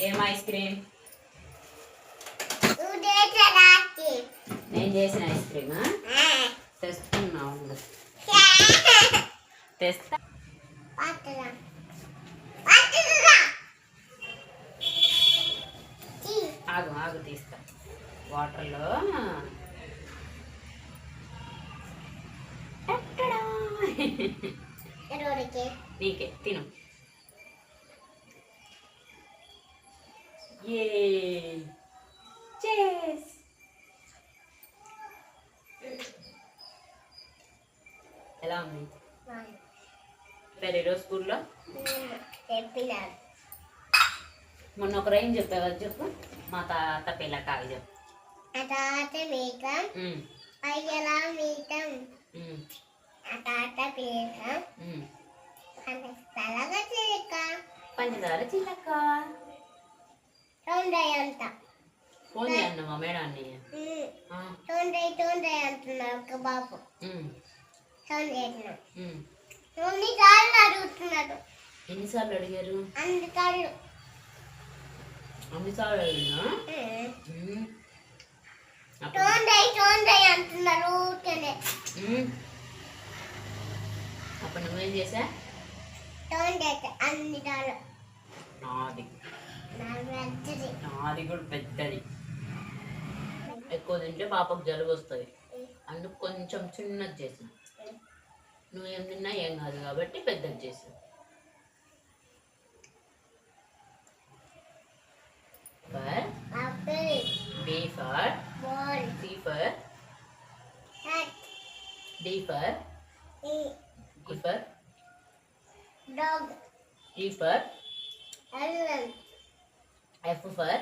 ఏం ice cream? నేను చేసిన ఐస్ క్రీమా? తెస్తున్నా ఉండు. తెస్తా. ఆగు ఆగు తీస్తా. వాటర్లో. నీకే తిను. ఏ చేస్ ఎలా ఉంది? మరి ఈరోజు స్కూల్లో చెప్పినాను మొన్న ఒక రైన్ చెప్పావు అది చెప్పు. మా తాత పిల్లకాయ చెప్పు. ఆ తాత ఉమ్, అయ్యలా ఆ తాత చిలిక పంచదార చిల్లక్క తొందర అంత ఫోన్ చేయండి మా మేడాన్ని ఆ, తొందర తొందర అంటున్నారు ఒక బాబు. అన్ని సార్లు అడుగుతున్నాడు? ఎన్నిసార్లు అడిగారు? అన్ని సార్లు. అడిగినా? తొందర తొందర అంటున్నారు ఊరికనే. అప్పుడు నువ్వేం చేసా తొందర అన్ని సార్లు. నాది. నాది కూడా పెద్దది. ఎక్కువ తింటే పాపకు జలుబు వస్తుంది. అందుకు కొంచెం చిన్నది చేసిన. నువ్వేం తిన్నా ఏం కాదు కాబట్టి పెద్దది చేసిన. For apple B for ball C for hut D for E E for dog E for Yellam F for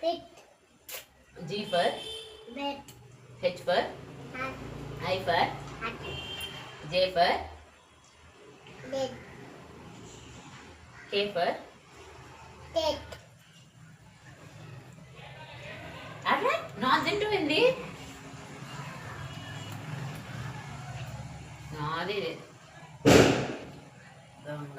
pit G for bet H for hat I for hat J for bet K for tet అట్లా నా తింటుంది నాది ఇది. దొంగ